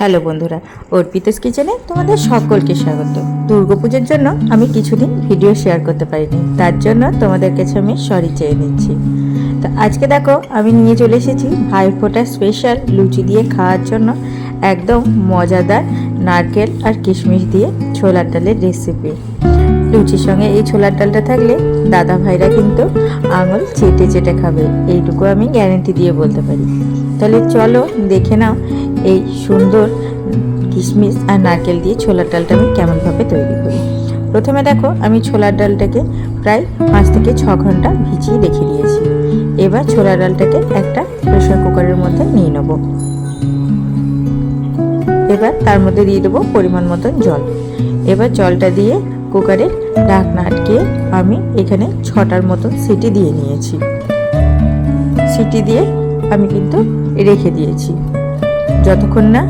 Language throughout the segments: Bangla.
হ্যালো বন্ধুরা, অর্পিতাস কিচেনে তোমাদের সকলকে স্বাগত। দুর্গাপুজোর জন্য আমি কিছুদিন ভিডিও শেয়ার করতে পারিনি, তার জন্য তোমাদের কাছে আমি সরি চেয়ে নিচ্ছি। তো আজকে দেখো, আমি নিয়ে চলে এসেছি ভাইফোঁটা স্পেশাল লুচি দিয়ে খাওয়ার জন্য একদম মজাদার নারকেল আর কিশমিশ দিয়ে ছোলার ডালের রেসিপি লুচির সঙ্গে এই ছোলার ডালটা থাকলে দাদা ভাইরা কিন্তু আঙুল চেটে চেটে খাবে, এইটুকু আমি গ্যারেন্টি দিয়ে বলতে পারি। তাহলে চলো দেখে নাও এই সুন্দর কিশমিশ আর নারকেল দিয়ে ছোলার ডালটা আমি কেমনভাবে তৈরি করি। প্রথমে দেখো, আমি ছোলার ডালটাকে প্রায় পাঁচ থেকে ছ ঘণ্টা ভিজিয়ে রেখে দিয়েছি। এবার ছোলার ডালটাকে একটা প্রেশার কুকারের মধ্যে নিয়ে নেব। এবার তার মধ্যে দিয়ে দেবো পরিমাণ মতন জল। এবার জলটা দিয়ে কুকারের ঢাকনা আটকিয়ে আমি এখানে ছটার মতন সিটি দিয়ে নিয়েছি। সিটি দিয়ে আমি কিন্তু রেখে দিয়েছি। যতক্ষণ না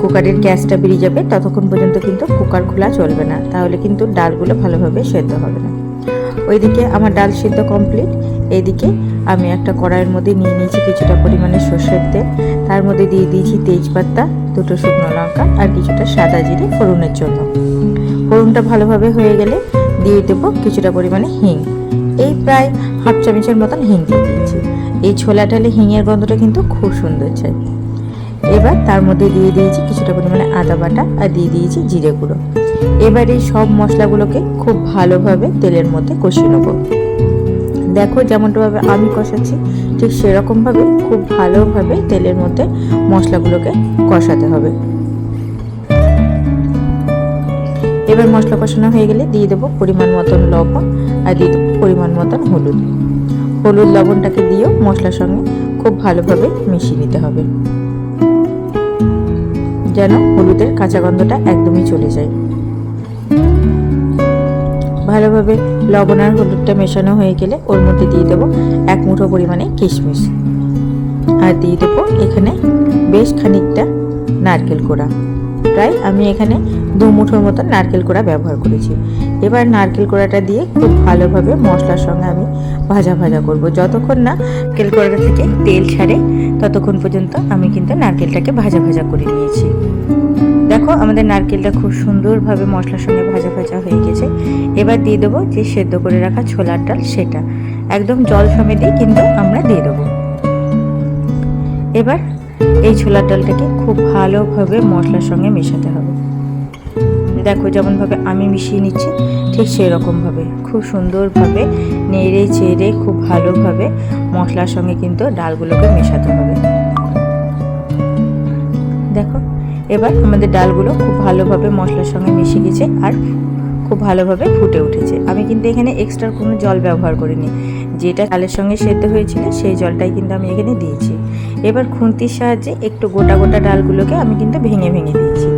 কুকারের গ্যাসটা বেরিয়ে যাবে, ততক্ষণ পর্যন্ত কিন্তু কুকার খোলা চলবে না। তাহলে কিন্তু ডালগুলো ভালোভাবে সেদ্ধ হবে না। ওইদিকে আমার ডাল সিদ্ধ কমপ্লিট। এইদিকে আমি একটা কড়াইয়ের মধ্যে নিয়ে নিয়েছি কিছুটা পরিমাণে সর্ষের তেল। তার মধ্যে দিয়ে দিয়েছি তেজপাতা, দুটো শুকনো লঙ্কা আর কিছুটা সাদা জিরে ফোড়নের জন্য। ফোড়নটা ভালোভাবে হয়ে গেলে দিয়ে দেবো কিছুটা পরিমাণে হিং। এই প্রায় হাফ চামচের মতন হিং দিয়ে দিয়েছি। এই ছোলা ডালে হিঙের গন্ধটা কিন্তু খুব সুন্দর চাই এবার তার মধ্যে দিয়ে দিয়েছি কিছুটা পরিমাণে আদা বাটা আর দিয়ে দিয়েছি জিরে গুঁড়ো। এবার এই সব মশলাগুলোকে খুব ভালোভাবে তেলের মধ্যে কষিয়ে নেব। দেখো যেমনটাভাবে আমি কষাচ্ছি, ঠিক সেরকমভাবে খুব ভালোভাবে তেলের মধ্যে মশলাগুলোকে কষাতে হবে। এবার মশলা কষানো হয়ে গেলে দিয়ে দেবো পরিমাণ মতন লবণ আর দিয়ে দেবো পরিমাণ মতন হলুদ। হলুদ লবণটাকে দিয়েও মশলার সঙ্গে খুব ভালোভাবে মিশিয়ে নিতে হবে। যেন হলুদের কাঁচা গন্ধটা একদমই চলে যায়। ভালোভাবে লবণ আর হলুদটা মেশানো হয়ে গেলে ওর মধ্যে দিয়ে দেবো এক মুঠো পরিমাণে কিশমিশ। আর দিয়ে দেবো এখানে বেশ খানিকটা নারকেল কোড়া। প্রায় আমি এখানে দু মুঠোর মতো নারকেল কোড়া ব্যবহার করেছি। এবার নারকেল কোড়াটা দিয়ে খুব ভালোভাবে মশলার সঙ্গে আমি ভাজা ভাজা করব। যতক্ষণ না নারকেল কোড়াটা থেকে তেল ছাড়ে, ততক্ষণ পর্যন্ত আমি কিন্তু নারকেলটাকে ভাজা ভাজা করে নিয়েছি। দেখো, আমাদের নারকেলটা খুব সুন্দরভাবে মশলার সঙ্গে ভাজা ভাজা হয়ে গেছে। এবার দিয়ে দেবো যে সেদ্ধ করে রাখা ছোলার ডাল, সেটা। একদম জল সমেতেই কিন্তু আমরা দিয়ে দেবো। এবার এই ছোলার ডালটাকে খুব ভালোভাবে মশলার সঙ্গে মেশাতে হবে। দেখো যেমনভাবে আমি মিশিয়ে নিচ্ছি, ঠিক সেই রকমভাবে খুব সুন্দরভাবে নেড়ে চেড়ে খুব ভালোভাবে মশলার সঙ্গে কিন্তু ডালগুলোকে মেশাতে হবে। দেখো, এবার আমাদের ডালগুলো খুব ভালোভাবে মশলার সঙ্গে মিশে গেছে আর খুব ভালোভাবে ফুটে উঠেছে। আমি কিন্তু এখানে এক্সট্রা কোনো জল ব্যবহার করিনি। যেটা ডালের সঙ্গে সেদ্ধ হয়েছিল, সেই জলটাই কিন্তু আমি এখানে দিয়েছি। এবার খুন্তির সাহায্যে একটু গোটা গোটা ডালগুলোকে আমি কিন্তু ভেঙে ভেঙে দিয়েছি।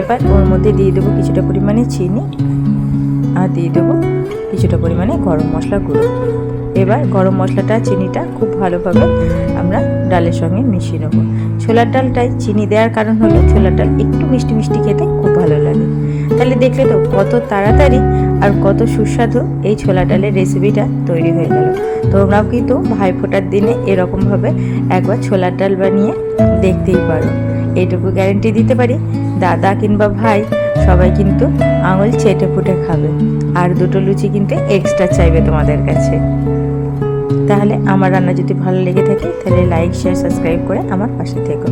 এবার ওর মধ্যে দিয়ে দেবো কিছুটা পরিমাণে চিনি আর দিয়ে দেবো কিছুটা পরিমাণে গরম মশলা গুঁড়ো। এবার গরম মশলাটা, চিনিটা খুব ভালোভাবে আমরা ডালের সঙ্গে মিশিয়ে নেব। ছোলার ডালটায় চিনি দেওয়ার কারণ হলো ছোলার ডাল একটু মিষ্টি মিষ্টি খেতে খুব ভালো লাগে। তাহলে দেখলে তো কত তাড়াতাড়ি আর কত সুস্বাদু এই ছোলা ডালের রেসিপিটা তৈরি হয়ে গেল। তোমরাও কিন্তু ভাইফোঁটার দিনে এরকমভাবে একবার ছোলার ডাল বানিয়ে দেখতেই পারো। এইটুকু গ্যারেন্টি দিতে পারি। দাদা কিংবা ভাই, সবাই কিন্তু আঙুল চেটে ফুটে খাবে। আর দুটো লুচি কিন্তু এক্সট্রা চাইবে তোমাদের কাছে। তাহলে আমার রান্না যদি ভালো লেগে থাকে, তাহলে লাইক শেয়ার সাবস্ক্রাইব করে আমার পাশে থেকো।